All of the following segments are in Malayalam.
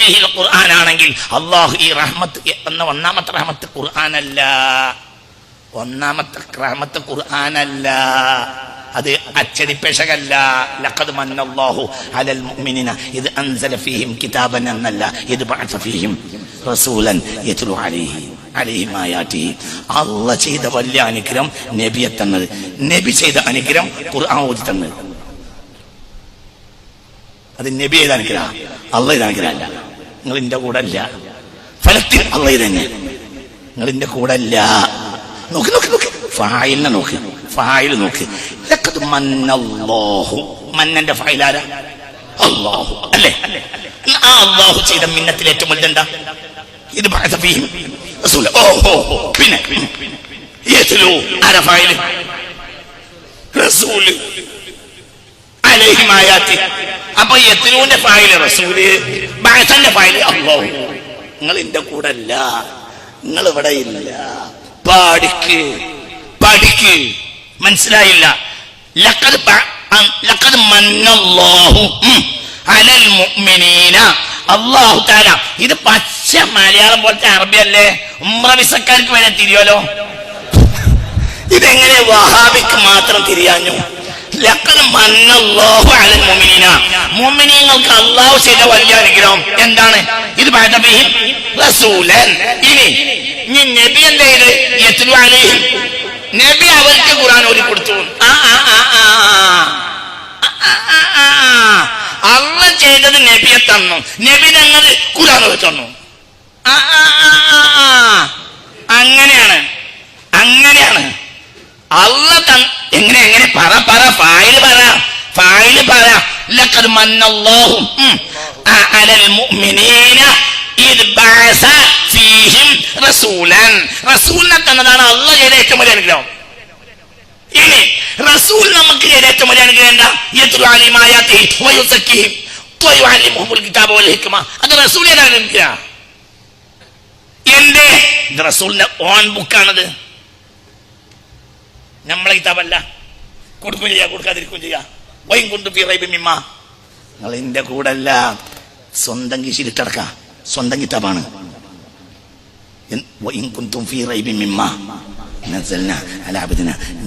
ഫീഹിൽ ഖുർആൻ ആണെങ്കിൽ അള്ളാഹു ഈ റഹ്മത്ത് എന്ന ഒന്നാമത്തെ റഹ്മത്ത് ഖുർആനല്ല. ഒന്നാമത്തെ റഹ്മത്ത് ഖുർആനല്ല. അത് അച്ചടിപ്പേശകല്ല ലഖദ് മന്നല്ലാഹു അലൽ മുഅ്മിനീന. ഇത് അൻസല ഫീഹിം കിതാബൻ എന്നല്ല. ഇത് ബഅസ ഫീഹിം റസൂലൻ യത്ലു അലൈഹി അലൈഹിം മായാതി അല്ലാഹ് ചെയ്ത വലിയ അനുഗ്രഹം നബിയെ തന്നത്. നബി ചെയ്ത അനുഗ്രഹം ഖുർആൻ ഓതി തന്നത്. അത് നബി ചെയ്ത അള്ള ചെയ്ത നിങ്ങൾ എന്റെ കൂടെ അല്ല. ഫലത്തിൽ അള്ള തന്നെ. നിങ്ങൾ എന്റെ കൂടെ അല്ല. നോക്കി നോക്കി നോക്കി. ഫായിലിനെ നോക്കി. ഫായിൽ നോക്കി. ലഖദ് മന്നല്ലാഹു. മന്നന്റെ ഫായിലാരാ അള്ളാഹു. അല്ലേ? ആ അള്ളാഹു ചെയ്ത മിന്നത്തിൽ ഏറ്റവും വലുതെന്താ ഇത് ബഅസ ഫീഹിം. റസൂല. ഓ ഓ ഓ. പിന്നെ ആരാ ഫായിൽ റസൂൽ. അലൈഹിം അപ്പൊ യത്ലൂന്റെ ഫായിൽ റസൂൽ ബാസന്റെ ഫായിൽ അല്ലാഹു നിങ്ങൾ എന്റെ കൂടെ അല്ല നിങ്ങൾ ഇവിടെ ഇല്ല. പാടിക്ക് പഠിക്ക്. മനസ്സിലായില്ല. ലക്കത് ലഖദ് മന്നല്ലാഹു അലൽ മുഅ്മിനീന. അല്ലാഹു തആല ഇത് പച്ച മലയാളം പോലത്തെ അറബി അല്ലേ? ഉമ്ര വിസക്കാർക്ക് വരെ തിരിയോലോ? ഇതെങ്ങനെ വഹാബിക്ക് മാത്രം തിരിയാഞ്ഞു? മുഅ്മിനീങ്ങൾക്ക് അല്ലാഹു ചെയ്ത വലിയ അനുഗ്രഹം എന്താണ് ഇത് റസൂലൻ ഇനി ഇനി നബി എന്താ ചെയ്ത് യത്ലു അലൈഹിം നബി അവർക്ക് ഖുർആൻ ഓതി കൊടുത്തു ആ ആ ആ ആ. അള്ള ചെയ്തത് നബിയെ തന്നു നബി തന്നത് ഖുർആൻ ഓതി തന്നു ആ. അങ്ങനെയാണ് അങ്ങനെയാണ് അള്ള തൻ എങ്ങനെ എങ്ങനെ? പറ പറ ഫായിൽ പറ. ഫായിൽ പറ. ലഖദ് മന്നല്ലാഹു. അലൽ മുഅ്മിനീന ഇദ് ബഅസ ഫീഹിം റസൂലൻ. റസൂലിനെ തന്നതാണ് അള്ള ചെയ്ത ഏറ്റവും വലിയ അനുഗ്രഹം. ഇനി റസൂൽ നമുക്ക് ചെയ്ത ഏറ്റവും വലിയ അനുഗ്രഹം എന്താ? യത്ലു അലൈഹിം ആയാതിഹി വയുസക്കിഹിം വയുഅല്ലിമുഹുൽ കിതാബ വൽ ഹിക്മ. അത് റസൂൽ ചെയ്ത അനുഗ്രഹം. എന്റെ ഇത് റസൂലിന്റെ ഓൺ ബുക്കാണത് നമ്മളെ കിതാബല്ല കൊടുക്കുകയും ചെയ്യാ കൊടുക്കാതിരിക്കുകയും ചെയ്യാ. വൈൻ കൊണ്ടു ഫിറൈബിമിമ്മ നിങ്ങൾ എന്റെ കൂടെ അല്ല സ്വന്തം കിശിലിട്ടടക്ക സ്വന്തം കിതാബാണ്.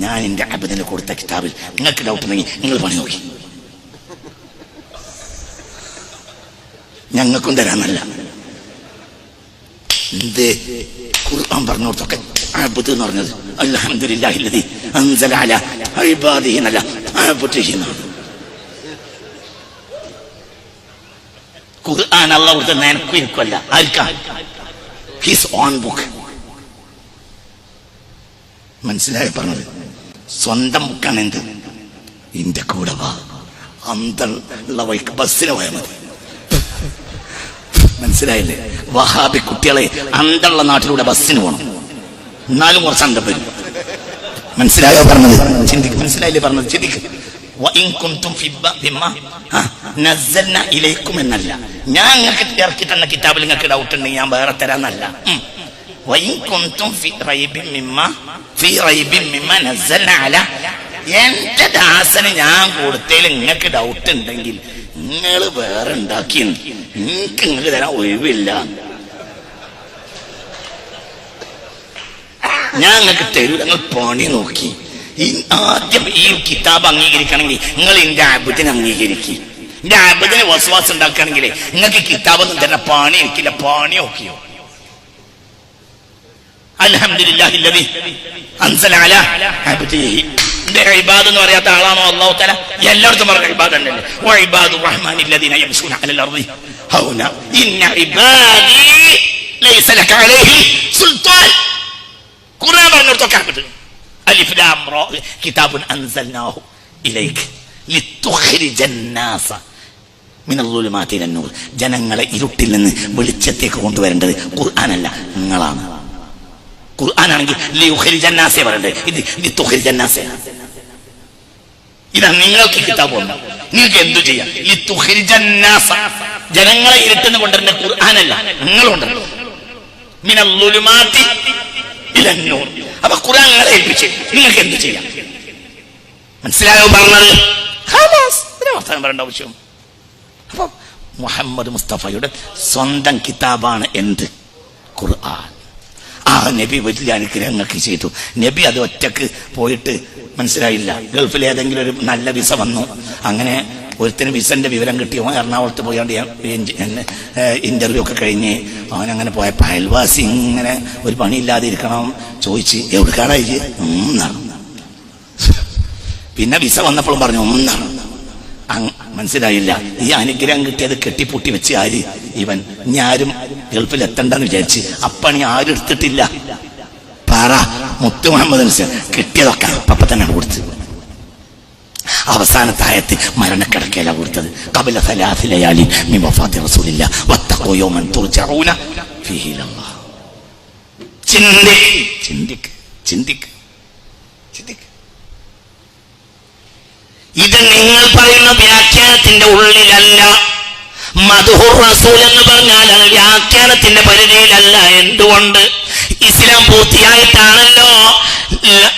ഞാൻ എന്റെ അബദിന് കൊടുത്ത കിതാബിൽ നിങ്ങൾക്ക് ഡൗട്ട് ഉണ്ടെങ്കിൽ നിങ്ങൾ പണി നോക്കി. ഞങ്ങൾക്കും തരാനല്ല എന്ത്? ഖുർആൻ പറഞ്ഞു കൊടുത്തൊക്കെ അബുദ് എന്ന് പറഞ്ഞത്. അൽഹംദുലില്ലാഹില്ലദി. അൻസല അലാ ഇബാദിഹി എന്നല്ല ഖുർആൻ ഓൺ ബുക്ക് മനസ്സിലായി പറഞ്ഞത്? സ്വന്തം ബുക്കാണ് എന്ത് ഇന്റെ കൂടെ വാ. അന്തള്ള വഴിക്ക് ബസ്സിന് പോയാൽ മതി. മനസ്സിലായില്ലേ? വഹാബി കുട്ടികളെ അന്തള്ള നാട്ടിലൂടെ ബസ്സിന് പോകണം എന്നാലും കുറച്ച് അന്തം വരും. മനസ്സിലായോ പറഞ്ഞത്? ചിന്തിക്ക് മനസ്സിലായില്ലേ പറഞ്ഞത്? ചിന്തിക്ക്. ഇലൈക്കും എന്നല്ല. ഞാൻ നിങ്ങൾക്ക് ഇറക്കി തന്ന കിതാബിൽ നിങ്ങൾക്ക് ഡൗട്ട് ഉണ്ടെങ്കിൽ ഞാൻ വേറെ തരാന്നല്ല എന്റെ ദാസന് ഞാൻ കൊടുത്തതിൽ നിങ്ങൾക്ക് ഡൗട്ട് ഉണ്ടെങ്കിൽ നിങ്ങൾ വേറെ ഉണ്ടാക്കി നിങ്ങൾക്ക് നിങ്ങൾക്ക് തരാൻ ഒഴിവില്ല. ഞാൻ നിങ്ങൾക്ക് തരൂ നിങ്ങൾ പണി നോക്കി. ആദ്യം ഈ കിതാബ് അംഗീകരിക്കണമെങ്കിൽ നിങ്ങൾ എന്റെ ആബുദിനെ അംഗീകരിക്കും. എന്റെ ആബുദിനെ വസവാസം ഉണ്ടാക്കുകയാണെങ്കിൽ നിങ്ങൾക്ക് കിതാബൊന്നും തരുന്ന പണി എനിക്കില്ല പണി നോക്കിയോ? അൽഹംദുലില്ലാഹി അൻസല ഇബാദ് എന്ന് ആളാണോ യംശൂന അലൽ അർദി. ഹൗന ഇബാദി അലൈഹിം സുൽത്താൻ. ഖുർആൻ പറഞ്ഞെടുത്തൊക്കെ കിട്ടും അൻസൽനാഹു ജനങ്ങളെ ഇരുട്ടിൽ നിന്ന് വെളിച്ചത്തേക്ക് കൊണ്ടുവരേണ്ടത് ഖുർആനല്ല നിങ്ങളാണ്. ഖുർആനാണെങ്കിൽ ഇത് ഇതാ നിങ്ങൾക്ക് കിതാബ് ഉണ്ട് നിങ്ങൾക്ക് എന്തു ചെയ്യാം? ജന്നാസ. ജനങ്ങളെ ഇരുട്ടിൽ നിന്ന് കൊണ്ടുവരേണ്ട ഖുർആനല്ല നിങ്ങളുണ്ടല്ലോ ഇലന്നൂർ അപ്പൊ ഖുർആൻ നിങ്ങളെ ഏൽപ്പിച്ച് നിങ്ങൾക്ക് എന്ത് ചെയ്യാം? മനസ്സിലായോ പറഞ്ഞത്? പറയേണ്ട ആവശ്യം. അപ്പൊ മുഹമ്മദ് മുസ്തഫയുടെ സ്വന്തം കിതാബാണ് എന്ത്? ഖുർആൻ. ആ നബി വലിയ അനുഗ്രഹങ്ങൾക്ക് ചെയ്തു. നബി അത് ഒറ്റയ്ക്ക് പോയിട്ട് മനസ്സിലായില്ല. ഗൾഫിൽ ഏതെങ്കിലും ഒരു നല്ല വിസ വന്നു. അങ്ങനെ ഒരുത്തിന് വിസന്റെ വിവരം കിട്ടിയോ എറണാകുളത്ത് പോയാണ്ട് ഇന്റർവ്യൂ ഒക്കെ കഴിഞ്ഞ് അവൻ അങ്ങനെ പോയപ്പോൾ അയൽവാസി ഇങ്ങനെ ഒരു പണിയില്ലാതെ ഇരിക്കണം ചോദിച്ച് എവിടെ കാണായി പിന്നെ വിസ വന്നപ്പോഴും പറഞ്ഞു ഒന്നാണ് മനസ്സിലായില്ല. ഈ അനുഗ്രഹം കിട്ടിയത് കെട്ടിപ്പൊട്ടി വെച്ച് ആര്? ഇവൻ. ഞാരും ഗൾഫിൽ എത്തണ്ടെന്ന് വിചാരിച്ച് അപ്പണി ആരും എടുത്തിട്ടില്ല. പറ. മുത്തു മുഹമ്മദ് കിട്ടിയതൊക്കെ അപ്പ തന്നെ കൊടുത്ത്. അവസാനത്തായത്ത് മരണക്കിടക്കയിലാണ് കൊടുത്തത്. കപില സലാസിലയാലി ഇത് നിങ്ങൾ പറയുന്ന വ്യാഖ്യാനത്തിന്റെ ഉള്ളിലല്ല. മധുഹുർ റസൂൽ എന്ന് പറഞ്ഞാൽ വ്യാഖ്യാനത്തിന്റെ പരിധിയിലല്ല. എന്തുകൊണ്ട്? ഇസ്ലാം പൂർത്തിയായിട്ടാണല്ലോ ലഖദ് ജാഅക്കും റസൂലും മിൻ അൻഫുസിക്കും എന്ന ആയത്ത് വന്നത്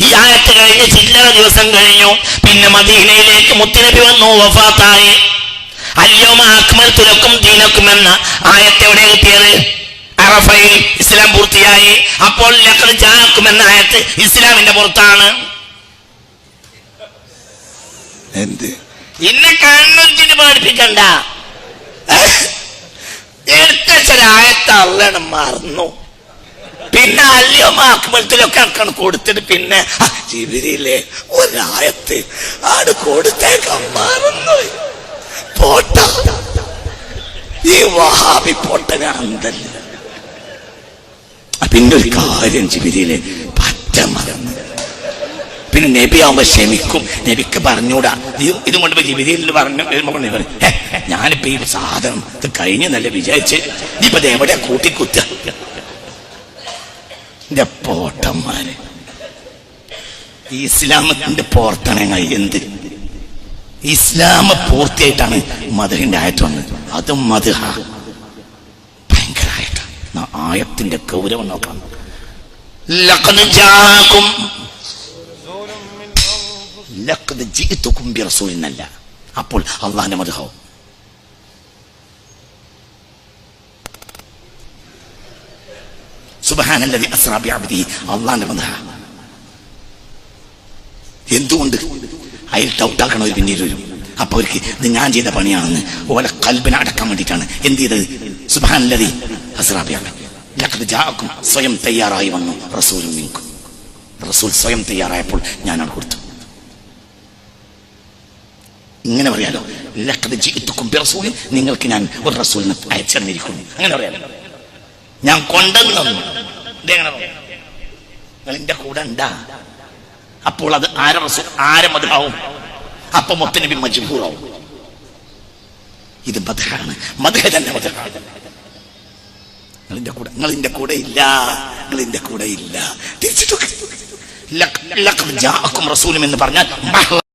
ഈ ആയത്ത് കഴിഞ്ഞ് ദിവസം കഴിഞ്ഞു. പിന്നെ മദീനയിലേക്ക് മുത്തുനബി വന്നു വഫാത്തായി. അല്യോമ അക്മൽതു ലക്കും ദീനക്കും എന്ന ആയത്ത് എവിടെ കിട്ടിയത്? അറഫയിൽ ഇസ്ലാം പൂർത്തിയായി. അപ്പോൾ ലഖദ് ജാഅക്കും എന്ന ആയത്ത് ഇസ്ലാമിന്റെ പുറത്താണ്. എന്ത്? ഇന്നെ കണ്ണുച്ചിട്ട് പഠിപ്പിക്കണ്ട. എടുത്ത ചില ആയത്ത് അള്ളണം മറന്നു. പിന്നെ അല്ലയോ മാക്കുമ്പഴത്തിലൊക്കെ അക്കണ് കൊടുത്തിട്ട് പിന്നെ ജീവിതയിലെ ഒരായത്ത് ആട് കൊടുത്തേക്കാൻ മറന്നു പോട്ട. ഈ വഹാബി പൊട്ടനെ അന്തല്ല. പിന്നെ ഒരു കാര്യം ജീവിതയിലെ പറ്റ മറന്നു. പിന്നെ നബി ആവുമ്പോ ക്ഷമിക്കും നബിക്ക് പറഞ്ഞൂടാ. ഇത് ഇതും കൊണ്ട് പറഞ്ഞു. വരുമ്പോ കൊണ്ട് പറയും, "ഹേ, ഞാനിപ്പോ ഈ സാധനം ഇത് കഴിഞ്ഞെന്നല്ലേ വിചാരിച്ച് നീ ഇപ്പൊ എവിടെ കൂട്ടിക്കുത്ത പോട്ടന്മാര് ഈ ഇസ്ലാമത്തിന്റെ പോർത്തണങ്ങൾ എന്ത്? ഇസ്ലാമ പൂർത്തിയായിട്ടാണ് മധുഹിന്റെ ആയത്ത് വന്നത്. അതും മധുഹ ഭയങ്കരമായിട്ടാണ് ന- ആയത്തിന്റെ ഗൗരവം ലഖദ് ബിറസൂലിനല്ല അപ്പോൾ അള്ളാഹിന്റെ മധുഹോ സുബഹാനല്ലതി അസ്രാബി അബ്ദി അള്ളാന്റെ മധുഹ എന്തുകൊണ്ട്? അതിൽ ഡൗട്ടാക്കണ ഒരു പിന്നീട് വരും. അപ്പൊ അവർക്ക് ഇത് ഞാൻ ചെയ്ത പണിയാണെന്ന് ഓലെ കൽബിനെ അടക്കാൻ വേണ്ടിയിട്ടാണ്. എന്ത് ചെയ്തത്? ലഖദ് ജാഅക്കും സ്വയം തയ്യാറായി വന്നു റസൂലും നിൽക്കും റസൂൽ സ്വയം തയ്യാറായപ്പോൾ ഞാനാണ് കൊടുത്തു. ഇങ്ങനെ പറയാലോ. ബിറസൂലിൻ നിങ്ങൾക്ക് ഞാൻ ഒരു റസൂലിനെ അയച്ചെന്നിരിക്കുന്നു അങ്ങനെ പറയാലോ. ഞാൻ പറയാം? നിങ്ങൾ കൂടെ ഉണ്ടാ. അപ്പോൾ അത് ആരെ റസൂൽ ആരെ മധുരാവും അപ്പൊ മുത്തനബി മജ്ബൂറാവും ഇത് മധുരാണ് മധുഹ തന്നെ മധുരാണ് നിങ്ങളിന്റെ കൂടെ നിങ്ങളിന്റെ കൂടെ ഇല്ല. നിങ്ങളിന്റെ കൂടെ ഇല്ല. തിരിച്ചിട്ടൊക്കെ ലക്കും റസൂലും എന്ന് പറഞ്ഞാൽ